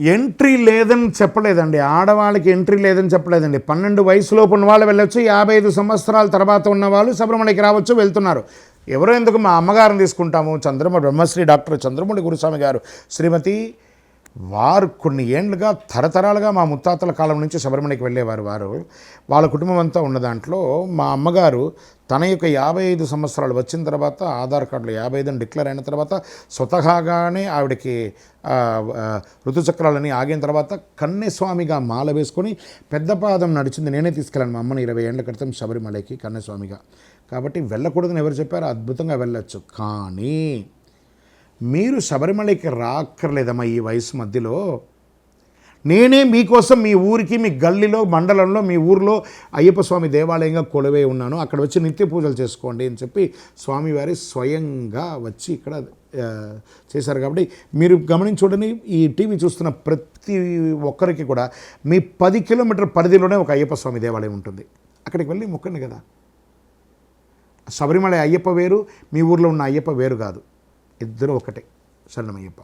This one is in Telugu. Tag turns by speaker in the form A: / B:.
A: ఎంట్రీ లేదని చెప్పలేదండి. ఆడవాళ్ళకి ఎంట్రీ లేదని చెప్పలేదండి. పన్నెండు వయసులోపు ఉన్న వాళ్ళు వెళ్ళొచ్చు యాభై ఐదు సంవత్సరాల తర్వాత ఉన్న వాళ్ళు శబరిమలకి రావచ్చు వెళ్తున్నారు. ఎవరో ఎందుకు మా అమ్మగారిని తీసుకుంటాము? చంద్రమౌళి బ్రహ్మశ్రీ డాక్టర్ చంద్రమౌళి గురుస్వామి గారు. శ్రీమతి వారు కొన్ని ఏండ్లుగా తరతరాలుగా మా ముత్తాతల కాలం నుంచి శబరిమలకి వెళ్ళేవారు వారు. వాళ్ళ కుటుంబం అంతా ఉన్న దాంట్లో మా అమ్మగారు తన యొక్క యాభై ఐదు సంవత్సరాలు వచ్చిన తర్వాత ఆధార్ కార్డులో యాభై ఐదు డిక్లేర్ అయిన తర్వాత స్వతహాగానే ఆవిడకి ఋతుచక్రాలని ఆగిన తర్వాత కన్నెస్వామిగా మాల వేసుకొని పెద్ద పాదం నడిచింది నేనే తీసుకెళ్ళాను మా అమ్మని ఇరవై ఏళ్ళ క్రితం శబరిమలకి కన్నెస్వామిగా కాబట్టి వెళ్ళకూడదని ఎవరు చెప్పారు అద్భుతంగా వెళ్ళొచ్చు. కానీ మీరు శబరిమలకి రాక్కర్లేదమ్మా ఈ వయసు మధ్యలో. నేనే మీకోసం మీ ఊరికి మీ గల్లీలో మండలంలో మీ ఊర్లో అయ్యప్ప స్వామి దేవాలయంగా కొలువై ఉన్నాను. అక్కడ వచ్చి నిత్య పూజలు చేసుకోండి అని చెప్పి స్వామివారి స్వయంగా వచ్చి ఇక్కడ చేశారు కాబట్టి మీరు గమనించి ఈ టీవీ చూస్తున్న ప్రతి ఒక్కరికి కూడా మీ పది కిలోమీటర్ పరిధిలోనే ఒక అయ్యప్ప స్వామి దేవాలయం ఉంటుంది. అక్కడికి వెళ్ళి మొక్కండి కదా. శబరిమల అయ్యప్ప వేరు మీ ఊర్లో ఉన్న అయ్యప్ప వేరు కాదు. ఇద్దరు ఒకటే. శరణమయ్యప్ప.